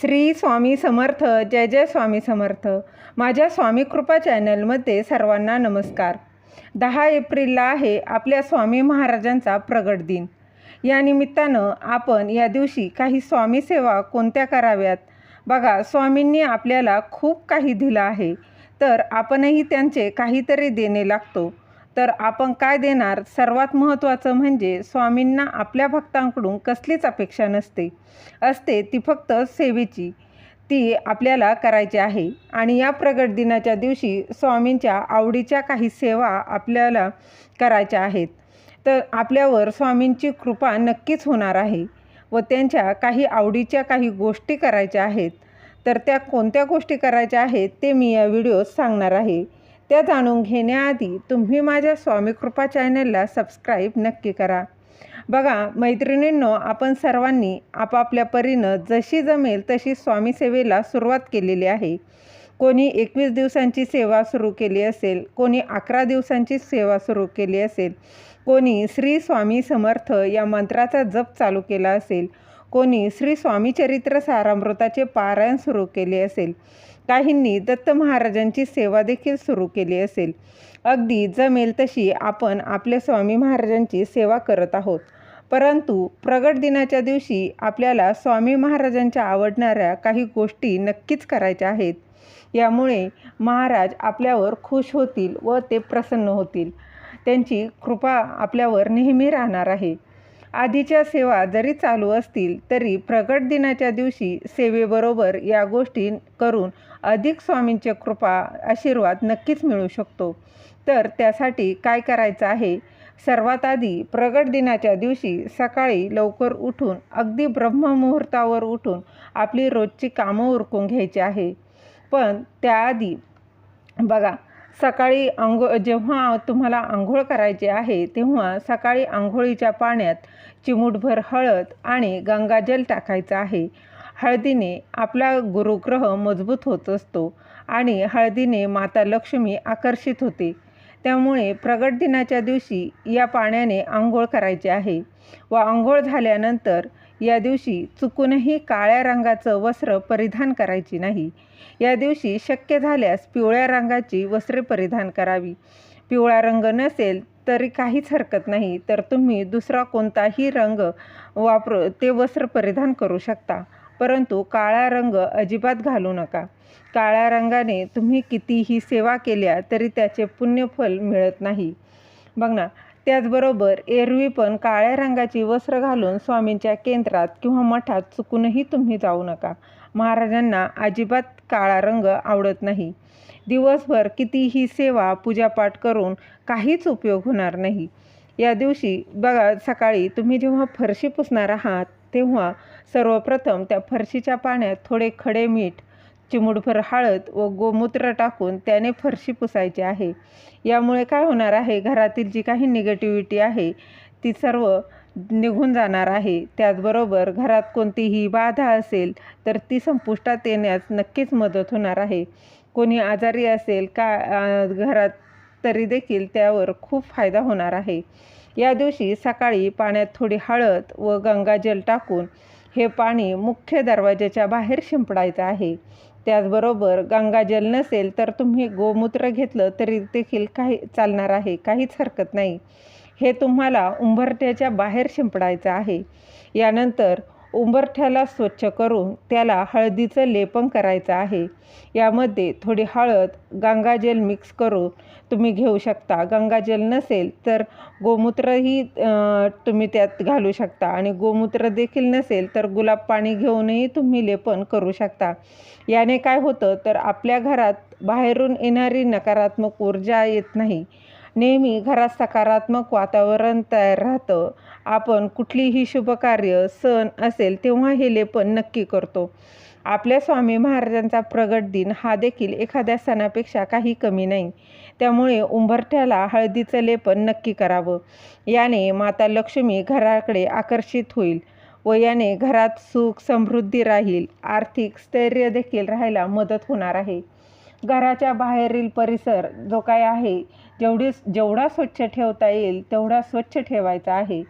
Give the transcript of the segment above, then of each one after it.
श्री स्वामी समर्थ जय जय स्वामी समर्थ. माझ्या स्वामी कृपा चॅनलमध्ये सर्वांना नमस्कार. दहा एप्रिलला आहे आपल्या स्वामी महाराजांचा प्रगट दिन. या निमित्तानं आपण या दिवशी काही स्वामी सेवा कोणत्या कराव्यात? बघा स्वामींनी आपल्याला खूप काही दिलं आहे तर आपणही त्यांचे काहीतरी देणे लागतो. तर आपण काय देणार? सर्वात महत्त्वाचं म्हणजे स्वामींना आपल्या भक्तांकडून कसलीच अपेक्षा नसते. असते ती फक्त सेवेची. ती आपल्याला करायची आहे. आणि या प्रगट दिनाच्या दिवशी स्वामींच्या आवडीच्या काही सेवा आपल्याला करायच्या आहेत. तर आपल्यावर स्वामींची कृपा नक्कीच होणार आहे व त्यांच्या काही आवडीच्या काही गोष्टी करायच्या आहेत. तर त्या कोणत्या गोष्टी करायच्या आहेत ते मी या व्हिडिओत सांगणार आहे. त्या जाणून घेण्याआधी तुम्ही माझ्या स्वामी कृपा चॅनलला सबस्क्राईब नक्की करा. बघा मैत्रिणींनो आपण सर्वांनी आपापल्या परीनं जशी जमेल तशी स्वामी सेवेला सुरुवात केलेली आहे. कोणी एकवीस दिवसांची सेवा सुरू केली असेल कोणी अकरा दिवसांची सेवा सुरू केली असेल कोणी श्री स्वामी समर्थ या मंत्राचा जप चालू केला असेल कोणी श्री स्वामी चरित्र सारामृताचे पारायण सुरू केले असेल काहींनी दत्त महाराजांची सेवा देखील सुरू केली असेल. अगदी जमेल तशी आपण आपल्या स्वामी महाराजांची सेवा करत आहोत. परंतु प्रगट दिनाच्या दिवशी आपल्याला स्वामी महाराजांच्या आवडणाऱ्या काही गोष्टी नक्कीच करायच्या आहेत. यामुळे महाराज आपल्यावर खुश होतील व ते प्रसन्न होतील. त्यांची कृपा आपल्यावर नेहमी राहणार आहे. आधीच्या सेवा जरी चालू असतील तरी प्रगट दिनाच्या दिवशी सेवेबरोबर या गोष्टी करून अधिक स्वामींचे कृपा आशीर्वाद नक्कीच मिळू शकतो. तर त्यासाठी काय करायचं आहे? सर्वात आधी प्रगट दिनाच्या दिवशी सकाळी लवकर उठून अगदी ब्रह्ममुहूर्तावर उठून आपली रोजची कामं उरकून घ्यायची आहे. पण त्याआधी बघा सकाळी आंघोळ जेव्हा तुम्हाला आंघोळ करायची आहे तेव्हा सकाळी आंघोळीच्या पाण्यात चिमूटभर हळद आणि गंगाजल टाकायचं आहे. हळदीने आपला गुरुग्रह मजबूत होत असतो आणि हळदीने माता लक्ष्मी आकर्षित होते. त्यामुळे प्रगट दिनाच्या दिवशी या पाण्याने आंघोळ करायची आहे व आंघोळ झाल्यानंतर या दिवशी चुकूनही काळ्या रंगाचं वस्त्र परिधान करायची नाही. या दिवशी शक्य झाल्यास पिवळ्या रंगाची वस्त्रे परिधान करावी. पिवळा रंग नसेल तरी काहीच हरकत नाही तर तुम्ही दुसरा कोणताही रंग वापर ते वस्त्र परिधान करू शकता. परंतु काळा रंग अजिबात घालू नका. काळ्या रंगाने तुम्ही कितीही सेवा केल्या तरी त्याचे पुण्यफल मिळत नाही. बघ ना त्याचबरोबर एरवी पण काळ्या रंगाची वस्त्र घालून स्वामींच्या केंद्रात किंवा मठात चुकूनही तुम्ही जाऊ नका. महाराजांना अजिबात काळा रंग आवडत नाही. दिवसभर कितीही सेवा पूजापाठ करून काहीच उपयोग होणार नाही. या दिवशी बघा सकाळी तुम्ही जेव्हा फरशी पुसणार आहात तेव्हा सर्वप्रथम त्या फरशीच्या पाण्यात थोडे खडे मीठ चिमुडभर हळद व गोमूत्र टाकून त्याने फरशी पुसायची आहे. यामुळे काय होणार आहे? घरातील जी काही निगेटिव्हिटी आहे ती सर्व निघून जाणार आहे. त्याचबरोबर घरात कोणतीही बाधा असेल तर ती संपुष्टात येण्यास नक्कीच मदत होणार आहे. कोणी आजारी असेल का घरात तरी देखील त्यावर खूप फायदा होणार आहे. या दिवशी सकाळी पाण्यात थोडी हळद व गंगाजल टाकून हे पाणी मुख्य दरवाजाच्या बाहेर शिंपडायचं आहे. त्याचबरोबर गंगाजल नसेल तर तुम्ही गोमूत्र घेतलं तरी देखील काही चालणार आहे काहीच हरकत नाही. हे तुम्हाला उंबरठ्याच्या बाहेर शिंपडायचं आहे. यानंतर उंबरठ्याला स्वच्छ करून त्याला हळदीचं लेपन करायचं आहे. यामध्ये थोडी हळद गंगाजल मिक्स करून तुम्ही घेऊ शकता. गंगाजल नसेल तर गोमूत्रही तुम्ही त्यात घालू शकता. आणि गोमूत्र देखील नसेल तर गुलाब पाणी घेऊनही तुम्ही लेपन करू शकता. याने काय होतं तर आपल्या घरात बाहेरून येणारी नकारात्मक ऊर्जा येत नाही. नेहमी घरात सकारात्मक वातावरण तयार राहतं. आपण कुठलीही शुभकार्य सण असेल तेव्हा हे लेपन नक्की करतो. आपल्या स्वामी महाराजांचा प्रगट दिन हा देखील एखाद्या सणापेक्षा काही कमी नाही. त्यामुळे उंबरठ्याला हळदीचं लेपन नक्की करावं. याने माता लक्ष्मी घराकडे आकर्षित होईल व याने घरात सुख समृद्धी राहील. आर्थिक स्थैर्य देखील राहायला मदत होणार आहे. घराच्या बाहेरील परिसर जो काय आहे जेवढी जेवढा स्वच्छ ठेवता येईल तेवढा स्वच्छ ठेवायचा आहे.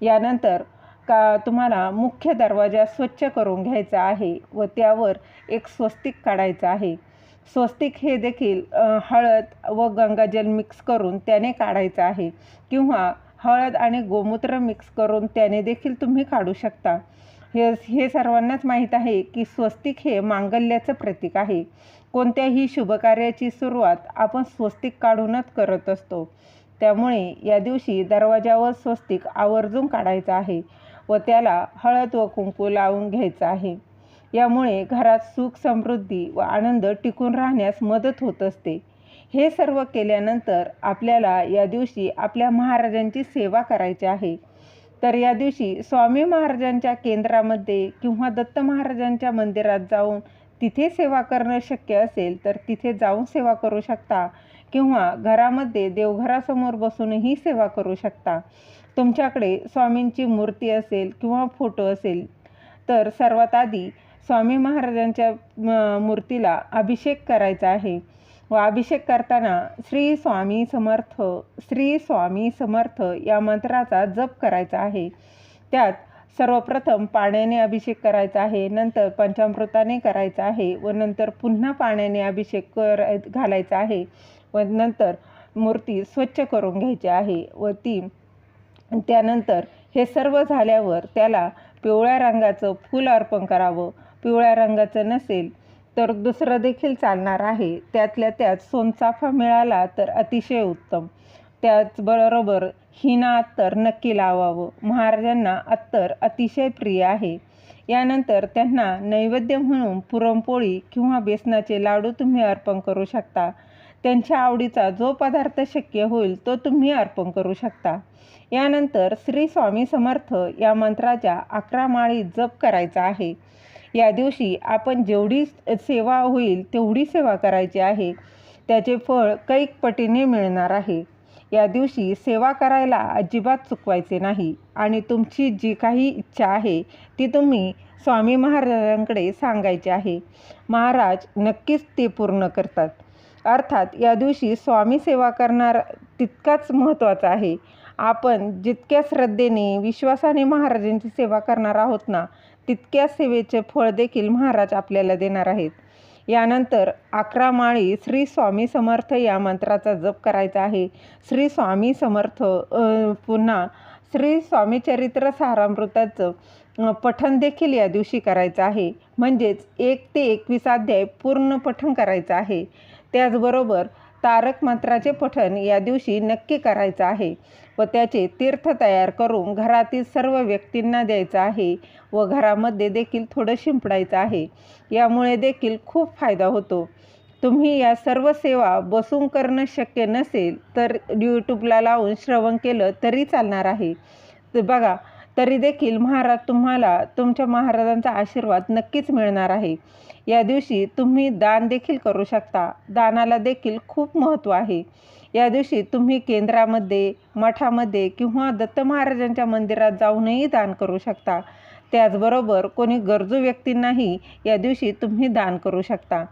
यानंतर का तुम्हाला मुख्य दरवाजा स्वच्छ करून घ्यायचा आहे व त्यावर एक स्वस्तिक काढायचं आहे. स्वस्तिक हे देखील हळद व गंगाजल मिक्स करून त्याने काढायचं आहे किंवा हळद आणि गोमूत्र मिक्स करून त्याने देखील तुम्ही काढू शकता. हे हे सर्वांनाच माहीत आहे की स्वस्तिक हे मांगल्याचं प्रतीक आहे. कोणत्याही शुभकार्याची सुरुवात आपण स्वस्तिक काढूनच करत असतो. त्यामुळे या दिवशी दरवाजावर स्वस्तिक आवर्जून काढायचं आहे व त्याला हळद व कुंकू लावून घ्यायचं आहे. यामुळे घरात सुख समृद्धी व आनंद टिकून राहण्यास मदत होत असते. हे सर्व केल्यानंतर आपल्याला या दिवशी आपल्या महाराजांची सेवा करायची आहे. तर या दिवशी स्वामी महाराजांच्या केंद्रामध्ये किंवा दत्त महाराजांच्या मंदिरात जाऊन तिथे सेवा करणं शक्य असेल तर तिथे जाऊन सेवा करू शकता. किंवा घरामध्ये देवघरासमोर बसूनही सेवा करू शकता. तुमच्याकडे स्वामींची मूर्ती असेल किंवा फोटो असेल तर सर्वात आधी स्वामी महाराजांच्या मूर्तीला अभिषेक करायचा आहे. व अभिषेक करताना श्री स्वामी समर्थ श्री स्वामी समर्थ या मंत्राचा जप करायचा आहे. त्यात सर्वप्रथम पाण्याने अभिषेक करायचा आहे नंतर पंचामृताने करायचा आहे व नंतर पुन्हा पाण्याने अभिषेक कर घालायचा आहे व नंतर मूर्ती स्वच्छ करून घ्यायची आहे व ती त्यानंतर हे सर्व झाल्यावर त्याला पिवळ्या रंगाचं फूल अर्पण करावं. पिवळ्या रंगाचं नसेल तर दुसरं देखील चालणार आहे. त्यातल्या त्यात सोनचाफा मिळाला तर अतिशय उत्तम. त्याचबरोबर हिना अत्तर नक्की लावावं. महाराजांना अत्तर अतिशय प्रिय आहे. यानंतर त्यांना नैवेद्य म्हणून पुरणपोळी किंवा बेसनाचे लाडू तुम्ही अर्पण करू शकता. त्यांच्या आवडीचा जो पदार्थ शक्य होईल तो तुम्ही अर्पण करू शकता. यानंतर श्री स्वामी समर्थ या मंत्राच्या अकरा माळी जप करायचा आहे. या दिवशी आपण जेवढी सेवा होईल तेवढी सेवा करायची आहे. त्याचे फळ कैक पटीने मिळणार आहे. या दिवशी सेवा करायला अजिबात चुकवायचे नाही. आणि तुमची जी काही इच्छा आहे ती तुम्ही स्वामी महाराजांकडे सांगायची आहे. महाराज नक्कीच ते पूर्ण करतात. अर्थात या दिवशी स्वामी सेवा करणार तितकाच महत्त्वाचा आहे. आपण जितक्या श्रद्धेने विश्वासाने महाराजांची सेवा करणार आहोत ना तितक्या सेवेचे फळ देखील महाराज आपल्याला देणार आहेत. यानंतर अकरा माळी श्री स्वामी समर्थ या मंत्राचा जप करायचा आहे. श्री स्वामी समर्थ पुन्हा श्री स्वामी चरित्र सारामृताचं पठन देखील या दिवशी करायचं आहे. म्हणजेच एक ते एकवीस अध्याय पूर्ण पठण करायचं आहे. त्याचबरोबर तारक मंत्राचे पठण या दिवशी नक्की करायचं आहे व त्याचे तीर्थ तयार करून घरातील सर्व व्यक्तींना द्यायचं आहे व घरामध्ये देखील थोडं शिंपडायचं आहे. यामुळे देखील खूप फायदा होतो. तुम्ही या सर्व सेवा बसून करणं शक्य नसेल तर यूट्यूबला लावून श्रवण केलं तरी चालणार आहे. तर बघा तरी देखील महाराज तुम्हाला तुमच्या महाराजांचा आशीर्वाद नक्कीच मिळणार आहे. या दिवशी तुम्ही दान देखील करू शकता. दानाला देखील खूप महत्त्व आहे. या दिवशी तुम्ही केंद्रामध्ये मठामध्ये किंवा दत्त महाराजांच्या मंदिरात जाऊनही दान करू शकता. त्याचबरोबर कोणी गरजू व्यक्तींनाही या दिवशी तुम्ही दान करू शकता.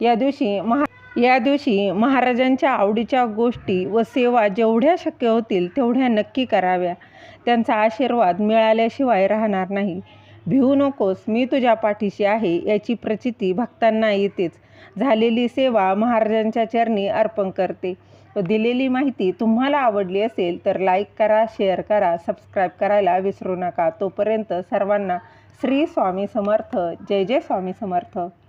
या दिवशी महा या दिवशी महाराजांच्या आवडीच्या गोष्टी व सेवा जेवढ्या शक्य होतील तेवढ्या नक्की कराव्या. त्यांचा आशीर्वाद मिळाल्याशिवाय राहणार नाही. भिवू नकोस मी तुझ्या पाठीशी आहे याची प्रचिती भक्तांना येतेच. झालेली सेवा महाराजांच्या चरणी अर्पण करते. व दिलेली माहिती तुम्हाला आवडली असेल तर लाईक करा शेअर करा सबस्क्राईब करायला विसरू नका. तोपर्यंत सर्वांना श्री स्वामी समर्थ. जय जय स्वामी समर्थ.